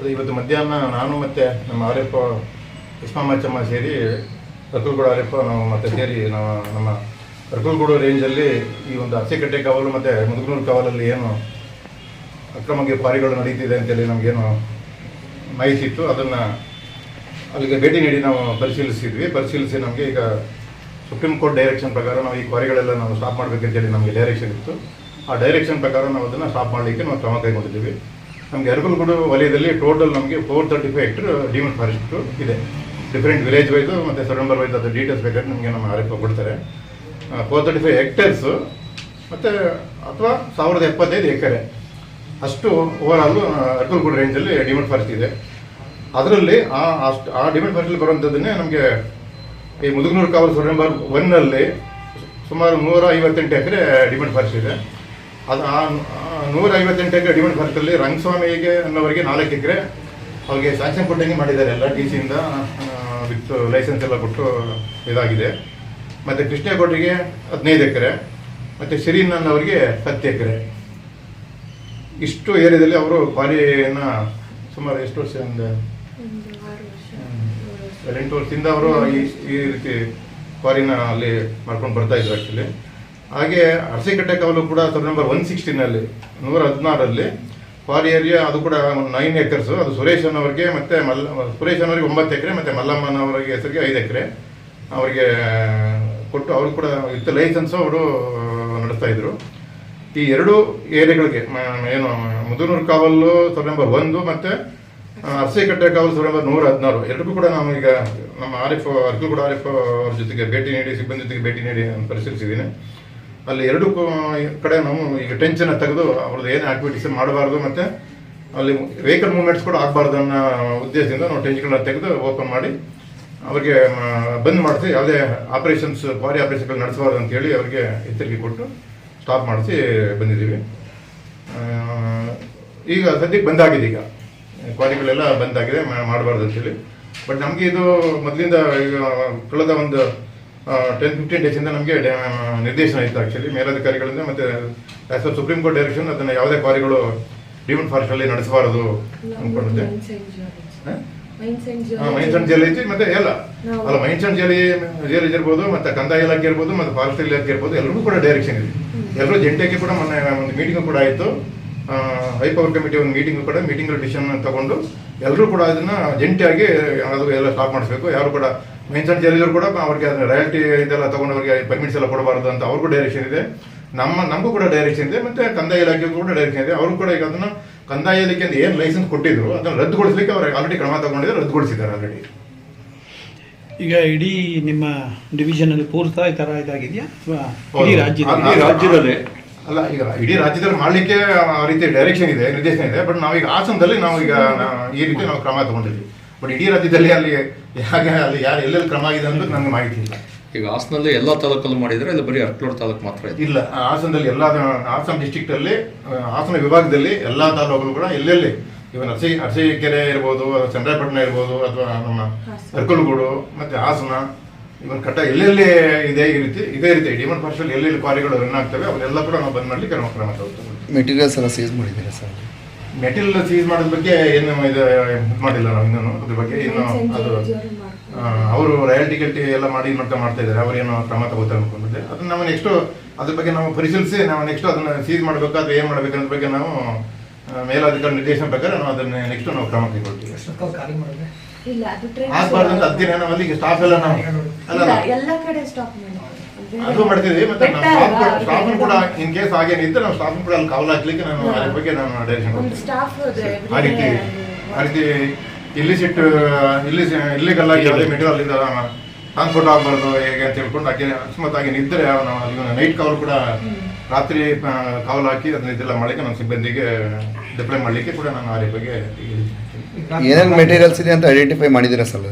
ಇವತ್ತು ಮಧ್ಯಾಹ್ನ ನಾನು ಮತ್ತು ನಮ್ಮ ಆರ್ಯಪ್ಪ ಇಸ್ಮಾಮಾಚಮ್ಮ ಸೇರಿ ರಕುಲ್ಗೂಡು ಆರ್ಯಪ್ಪ ನಾವು ಮತ್ತೆ ಸೇರಿ ನಾವು ನಮ್ಮ ರಕುಲ್ಗೂಡು ರೇಂಜಲ್ಲಿ ಈ ಒಂದು ಅಸೆಕಟ್ಟೆ ಕಾವಲು ಮತ್ತು ಮುದುಗನೂರು ಕಾವಲಲ್ಲಿ ಏನು ಅಕ್ರಮಗೆ ಪಾರಿಗಳು ನಡೀತಿದೆ ಅಂತೇಳಿ ನಮಗೇನು ಮಾಹಿತಿ ಇತ್ತು. ಅದನ್ನು ಅಲ್ಲಿಗೆ ಭೇಟಿ ನೀಡಿ ನಾವು ಪರಿಶೀಲಿಸಿದ್ವಿ. ಪರಿಶೀಲಿಸಿ ನಮಗೆ ಈಗ ಸುಪ್ರೀಂ ಕೋರ್ಟ್ ಡೈರೆಕ್ಷನ್ ಪ್ರಕಾರ ನಾವು ಈ ಕ್ವಾರಿಗಳೆಲ್ಲ ನಾವು ಸ್ಟಾಪ್ ಮಾಡಬೇಕಂತೇಳಿ ನಮಗೆ ಡೈರೆಕ್ಷನ್ ಇತ್ತು. ಆ ಡೈರೆಕ್ಷನ್ ಪ್ರಕಾರ ನಾವು ಅದನ್ನು ಸ್ಟಾಪ್ ಮಾಡಲಿಕ್ಕೆ ನಾವು ಕ್ರಮ ಕೈಗೊಂಡಿದ್ದೀವಿ. ನಮಗೆ ಅರಕಲ್ಗೂಡು ವಲಯದಲ್ಲಿ ಟೋಟಲ್ ನಮಗೆ four thirty five hectare deemed forest ಇದೆ. ಡಿಫ್ರೆಂಟ್ ವಿಲೇಜ್ ವೈಸು ಮತ್ತು ಸಡಂಬರ್ ವೈಸ್ ಅದು ಡೀಟೇಲ್ಸ್ ಬೇಕಾದ್ರೆ ನಮಗೆ ನಮ್ಮ ಆರ್ ಎಫ್ ಕೊಡ್ತಾರೆ. ಫೋರ್ ತರ್ಟಿ ಫೈವ್ ಹೆಕ್ಟೇರ್ಸು ಮತ್ತು ಅಥವಾ ಸಾವಿರದ ಎಪ್ಪತ್ತೈದು ಎಕರೆ. ಅಷ್ಟು ಓವರಾಲ್ ಅರ್ಕಲ್ಗೂಡು ರೇಂಜಲ್ಲಿ ಡಿಮಂಡ್ ಫಾರೆಸ್ಟ್ ಇದೆ. ಅದರಲ್ಲಿ ಆ, ಅಷ್ಟು, ಆ ಡಿಮಂಡ್ ಫಾರೆಸ್ಟಲ್ಲಿ ಬರುವಂಥದ್ದನ್ನೇ ನಮಗೆ ಈ ಮುದುಗನೂರು ಕಾವಲು ಸರ್ವೆಂಬರ್ ಒನ್ನಲ್ಲಿ ಸುಮಾರು ನೂರ ಐವತ್ತೆಂಟು ಎಕರೆ ಡಿಮಂಡ್ ಫಾರೆಸ್ಟ್ ಇದೆ. ಅದು ಆ ನೂರ ಐವತ್ತೆಂಟು ಎಕರೆ ಡಿಮಂಡ್ ಪಾರ್ಕಲ್ಲಿ ರಂಗಸ್ವಾಮಿಗೆ ಅನ್ನೋರಿಗೆ ನಾಲ್ಕು ಎಕರೆ. ಅವ್ರಿಗೆ ಸ್ಯಾಂಕ್ಷನ್ ಕೊಟ್ಟಂಗೆ ಮಾಡಿದ್ದಾರೆ ಎಲ್ಲ ಟಿ ಸಿಯಿಂದ ವಿತ್ ಲೈಸೆನ್ಸ್ ಎಲ್ಲ ಕೊಟ್ಟು ಇದಾಗಿದೆ. ಮತ್ತು ಕೃಷ್ಣೇಗೌಡರಿಗೆ ಹದಿನೈದು ಎಕರೆ, ಮತ್ತು ಶಿರೀನ್ ಅನ್ನೋರಿಗೆ ಹತ್ತು ಎಕರೆ. ಇಷ್ಟು ಏರಿಯಾದಲ್ಲಿ ಅವರು ಕ್ವಾಲಿಯನ್ನು ಸುಮಾರು ಎಷ್ಟು ವರ್ಷ ಒಂದು ಎಂಟು ವರ್ಷದಿಂದ ಅವರು ಈ ಈ ರೀತಿ ಕ್ವಾರಿನ ಅಲ್ಲಿ ಮಾಡ್ಕೊಂಡು ಬರ್ತಾ ಇದ್ರು ಆ್ಯಕ್ಚುಲಿ ಹಾಗೆ ಅರಸಿಕಟ್ಟೆ ಕಾವಲು ಕೂಡ ಸರ್ ನಂಬರ್ ಒನ್ ಸಿಕ್ಸ್ಟೀನಲ್ಲಿ ನೂರ ಹದಿನಾರಲ್ಲಿ ಫಾರ್ ಏರಿಯಾ ಅದು ಕೂಡ ನೈನ್ ಎಕರ್ಸು ಅದು ಸುರೇಶ್ ಅನ್ನೋರಿಗೆ ಮತ್ತು ಮಲ್ಲ ಸುರೇಶ್ ಅನ್ನೋರಿಗೆ ಒಂಬತ್ತು ಎಕರೆ, ಮತ್ತು ಮಲ್ಲಮ್ಮನವರಿಗೆ ಹೆಸರಿಗೆ ಐದು ಎಕರೆ. ಅವರಿಗೆ ಕೊಟ್ಟು ಅವರು ಕೂಡ ವಿತ್ ಲೈಸೆನ್ಸು ಅವರು ನಡೆಸ್ತಾ ಇದ್ರು. ಈ ಎರಡು ಏರಿಯಾಗಳಿಗೆ ಏನು, ಮುದುನೂರು ಕಾವಲು ಸರ್ ನಂಬರ್ ಒಂದು ಮತ್ತು ಅರಸಿಕಟ್ಟೆ ಕಾವಲು ಸರ್ ನಂಬರ್ ನೂರ ಹದಿನಾರು ಎರಡಕ್ಕೂ ಕೂಡ ನಾವು ಈಗ ನಮ್ಮ ಆರಿಫ್ ಅರ್ಕಲ್ ಕೂಡ ಆರಿಫ್ ಅವ್ರ ಜೊತೆಗೆ ಭೇಟಿ ನೀಡಿ, ಸಿಬ್ಬಂದಿ ಜೊತೆಗೆ ಭೇಟಿ ನೀಡಿ ಪರಿಶೀಲಿಸಿದ್ದೀನಿ ಅಲ್ಲಿ ಎರಡು ಕಡೆ ನಾವು ಈಗ ಟೆನ್ಷನ್ ತೆಗೆದು ಅವ್ರದ್ದು ಏನು ಆಕ್ಟಿವಿಟೀಸ್ ಮಾಡಬಾರ್ದು ಮತ್ತು ಅಲ್ಲಿ ವೆಹಿಕಲ್ ಮೂವ್ಮೆಂಟ್ಸ್ ಕೂಡ ಆಗಬಾರ್ದು ಅನ್ನೋ ಉದ್ದೇಶದಿಂದ ನಾವು ಟೆನ್ಷನ್ಗಳನ್ನ ತೆಗೆದು ಓಪನ್ ಮಾಡಿ ಅವ್ರಿಗೆ ಬಂದ್ ಮಾಡಿಸಿ ಯಾವುದೇ ಆಪರೇಷನ್ಸ್ ಭಾರಿ ಆಪರೇಷನ್ಗಳು ನಡೆಸಬಾರ್ದು ಅಂತೇಳಿ ಅವರಿಗೆ ಎಚ್ಚರಿಕೆ ಕೊಟ್ಟು ಸ್ಟಾಪ್ ಮಾಡಿಸಿ ಬಂದಿದ್ದೀವಿ. ಈಗ ಸದ್ಯಕ್ಕೆ ಬಂದಾಗಿದೆ ಈಗ. ಕ್ವಾರಿಗಳೆಲ್ಲ ಬಂದಾಗಿದೆ ಮಾಡಬಾರ್ದು ಅಂತೇಳಿ ಬಟ್ ನಮಗೆ ಇದು ಮೊದಲಿಂದ ಈಗ ಕಳೆದ ಒಂದು ಟೆನ್ ಫಿಫ್ಟೀನ್ ಡೇಸಿಂದ ನಮಗೆ ನಿರ್ದೇಶನ ಇತ್ತು ಆ್ಯಕ್ಚುಲಿ ಮೇಲಧಿಕಾರಿಗಳಿಂದ ಮತ್ತು as per supreme court direction ಅದನ್ನು ಯಾವುದೇ ಕ್ವಾರಿಗಳು ಡಿಮಂಡ್ ಫಾರೆಸ್ಟಲ್ಲಿ ನಡೆಸಬಾರದು ಅಂದ್ಕೊಂಡಿದ್ದೆ ಮೈನ್ಸ್ ಅಂಡ್ ಜೈಲ್ ಐತಿ ಮತ್ತೆ ಎಲ್ಲ. ಅಲ್ಲ ಮೈನ್ಸ್ ಅಂಡ್ ಜೈಲ್ ಜೈಲ್ ಇರ್ಬೋದು ಮತ್ತೆ ಕಂದಾಯ ಇಲಾಖೆ ಇರ್ಬೋದು ಮತ್ತೆ ಫಾರೆಸ್ಟ್ ಇಲಾಖೆ ಇರ್ಬೋದು ಎಲ್ಲರಿಗೂ ಕೂಡ ಡೈರೆಕ್ಷನ್ ಇದೆ. ಎಲ್ಲರೂ ಜಂಟಿಯಾಗಿ ಕೂಡ ಮೊನ್ನೆ ಒಂದು ಮೀಟಿಂಗ್ ಕೂಡ ಆಯಿತು. ಹೈ ಪವರ್ ಕಮಿಟಿ ಒಂದು ಮೀಟಿಂಗ್ ಕೂಡ ಮೀಟಿಂಗ್ ಡಿಸಿಷನ್ ತಗೊಂಡು ಎಲ್ಲರೂ ಕೂಡ ಅದನ್ನ ಜಂಟಿಯಾಗಿ ಅದು ಎಲ್ಲ ಸ್ಟಾಪ್ ಮಾಡಿಸ್ಬೇಕು. ಯಾರು ಕೂಡ ಮೈನ್ಸ್ ಅಂಡ್ ಜೈಲ್ ಕೂಡ ಅವ್ರಿಗೆ ರಾಯಲ್ಟಿ ಇದೆಲ್ಲ ತಗೊಂಡವರಿಗೆ ಪರ್ಮಿಟ್ಸ್ ಎಲ್ಲ ಕೊಡಬಾರ್ದು ಅಂತ ಅವ್ರಿಗೂ ಡೈರೆಕ್ಷನ್ ಇದೆ. ನಮ್ಮ ನಮಗೂ ಕೂಡ ಡೈರೆಕ್ಷನ್ ಇದೆ ಮತ್ತೆ ಕಂದಾಯ ಇಲಾಖೆಗೂ ಕೂಡ ಡೈರೆಕ್ಷನ್ ಇದೆ. ಅವರು ಕೂಡ ಈಗ ಅದನ್ನ ಕಂದಾಯ ಇಲಾಖೆ ಅಂತ ಏನು ಲೈಸೆನ್ಸ್ ಕೊಟ್ಟಿದ್ರು ಅದನ್ನು ರದ್ದುಗೊಳಿಸಲಿಕ್ಕೆ ಅವ್ರಿಗೆ ಆಲ್ರೆಡಿ ಕ್ರಮ ತಗೊಂಡಿದ್ದಾರೆ ರದ್ದುಗೊಳಿಸಿದ್ದಾರೆ ಆಲ್ರೆಡಿ ಈಗ ಇಡೀ ನಿಮ್ಮ ಡಿವಿಷನ್ ಅಲ್ಲಿ ಪೂರ್ತ ಈ ತರ ಇದಾಗಿದೆಯಾ. ಇಡೀ ರಾಜ್ಯದಲ್ಲಿ? ಆ- ಅಲ್ಲ ಈಗ ಇಡೀ ರಾಜ್ಯದಲ್ಲಿ ಮಾಡ್ಲಿಕ್ಕೆ ಆ ರೀತಿ ಡೈರೆಕ್ಷನ್ ಇದೆ ನಿರ್ದೇಶನ ಇದೆ ಬಟ್ ನಾವೀಗ ಹಾಸನದಲ್ಲಿ ನಾವೀಗ ಈ ರೀತಿ ನಾವು ಕ್ರಮ ತಗೊಂಡಿದ್ವಿ ಬಟ್ ಇಡೀ ರಾಜ್ಯದಲ್ಲಿ ಅಲ್ಲಿ ಹೇಗೆ ಅಲ್ಲಿ ಯಾರು ಎಲ್ಲೆಲ್ಲಿ ಕ್ರಮ ಆಗಿದೆ ಅಂತ ನನಗೆ ಮಾಹಿತಿ ಇಲ್ಲ. ಈಗ ಹಾಸನಲ್ಲಿ ಎಲ್ಲ ತಾಲೂಕಲ್ಲೂ ಮಾಡಿದ್ರೆ ಇಲ್ಲಿ ಬರೀ ಅರ್ಕ್ಲೋಡ್ ತಾಲೂಕು ಮಾತ್ರ ಇದೆ? ಇಲ್ಲ ಹಾಸನದಲ್ಲಿ ಎಲ್ಲ ಹಾಸನ ಡಿಸ್ಟಿಕ್ಟ್ ಅಲ್ಲಿ ಆ, ಹಾಸನ ವಿಭಾಗದಲ್ಲಿ ಎಲ್ಲ ತಾಲೂಕುಗಳು ಕೂಡ ಎಲ್ಲೆಲ್ಲಿ ಇವನ್ ಅರಸಿ ಅರಸೀಕೆರೆ ಇರ್ಬೋದು ಚಂದ್ರಪಟ್ಟಣ ಇರ್ಬೋದು ಅಥವಾ ನಮ್ಮ. ಅರ್ಕಲಗೂಡು ಮತ್ತೆ ಹಾಸನ ಇವನ್ ಕಟ್ಟ ಎಲ್ಲೆಲ್ಲಿ ಇದೆ ಈ ರೀತಿ ಇದೇ ರೀತಿ ಡಿಮನ್ ಫಾರೆಸ್ಟ್ ಎಲ್ಲೆಲ್ಲಿ ಕ್ವಾರಿಗಳು ರನ್ ಆಗ್ತವೆ ಅವೆಲ್ಲ ಕೂಡ ನಾವು ಬಂದ್ ಮಾಡ್ಲಿಕ್ಕೆ ನಾವು ಕ್ರಮ ತಗೋತೀವಿ ಮೆಟೀರಿಯಲ್ಸ್ ಎಲ್ಲ ಸೀಸ್ ಮಾಡಿದ್ದೀರಾ ಸರ್? ಮೆಟೀರಿಯಲ್ ಸೀಸ್ ಮಾಡೋದ್ರ ಬಗ್ಗೆ ಏನು ಇದು ಇದ್ ಮಾಡಿಲ್ಲ ನಾವು ಇನ್ನೂ ಅದ್ರ ಬಗ್ಗೆ ಇನ್ನು ಅದು ಅವರು ರಾಯಲ್ಟಿ ಗಿಲ್ಟಿ ಎಲ್ಲ ಮಾಡಿ ನೋಟ ಮಾಡ್ತಾ ಮಾಡ್ತಾ ಇದ್ದಾರೆ. ಅವರೇನು ಕ್ರಮ ತಗೋತಾರೆ ಅನ್ಕೊಂಡಿದ್ದೆ. ಅದನ್ನ ನಾವು ನೆಕ್ಸ್ಟ್ ಅದ್ರ ಬಗ್ಗೆ ನಾವು ಪರಿಶೀಲಿಸಿ ನಾವು ನೆಕ್ಸ್ಟ್ ಅದನ್ನ ಸೀಸ್ ಮಾಡಬೇಕಾದ್ರೆ ಏನ್ ಮಾಡ್ಬೇಕು ಅನ್ನೋದ್ರ ಬಗ್ಗೆ ನಾವು ಮೇಲಾಧಿಕಾರಿ ನಿರ್ದೇಶನ ಪ್ರಕಾರ ನಾವು ಅದನ್ನ ನೆಕ್ಸ್ಟ್ ನಾವು ಕ್ರಮ ಕೈಗೊಳ್ತೀವಿ. ಇಲ್ಲ ಅದು ಟ್ರೈನ್ ಆಗ್ಬಾರ್ದು ಅಂತ ಅದಕ್ಕೆ ನಾವು ಅಲ್ಲಿಗೆ ಸ್ಟಾಫ್ ಎಲ್ಲ ನಾವು. ಎಲ್ಲ ಕಡೆ ಸ್ಟಾಪ್ ಮಾಡಿ ಅದು ಮಾಡ್ತಿದ್ವಿ ಮತ್ತೆ? ಸ್ಟಾಫ್ ಕೂಡ ಇನ್ ಕೇಸ್ ಹಾಗೇನಿದ್ರೆ ನಾವು ಸ್ಟಾಫ್ ಕೂಡ ಅಲ್ಲಿ ಕಾವಲು ಹಾಕ್ಲಿಕ್ಕೆ ನಾನು ಅದ್ರ ಬಗ್ಗೆ ನಾನು ಡೈರೆಕ್ಷನ್ ಕೊಡ್ತೀನಿ. ಸ್ಟಾಫ್ ಆ ರೀತಿ ಆ ರೀತಿ ಇಲ್ಲಿ ಸಿಟ್ಟು ಇಲ್ಲಿ ಇಲ್ಲಿಗೆಲ್ಲ ಯಾವುದೇ ಮೆಟೀರಿಯಲ್ ಅಲ್ಲಿಂದ ಟ್ರಾನ್ಸ್ಪೋರ್ಟ್ ಆಗಬಾರ್ದು ಹೇಗೆ ಅಂತ ಹೇಳ್ಕೊಂಡು ಆಕೆ ಅಕಸ್ಮಾತ್ ಆಗಿ ನಿದ್ರೆ ನಾವು ಅಲ್ಲಿ ನೈಟ್ ಕವರ್ ಕೂಡ ರಾತ್ರಿ ಕಾವಲು ಹಾಕಿ ಅದನ್ನ ಇದೆಲ್ಲ ಮಾಡಲಿಕ್ಕೆ ನಮ್ಮ ಸಿಬ್ಬಂದಿಗೆ ಡಿಪ್ಲೈ ಮಾಡಲಿಕ್ಕೆ ಕೂಡ ನಾನು ಆ ಬಗ್ಗೆ ಏನೇನು ಮೆಟೀರಿಯಲ್ಸ್ ಇದೆ ಅಂತ ಐಡೆಂಟಿಫೈ ಮಾಡಿದ್ದೀರಾ ಸರ್.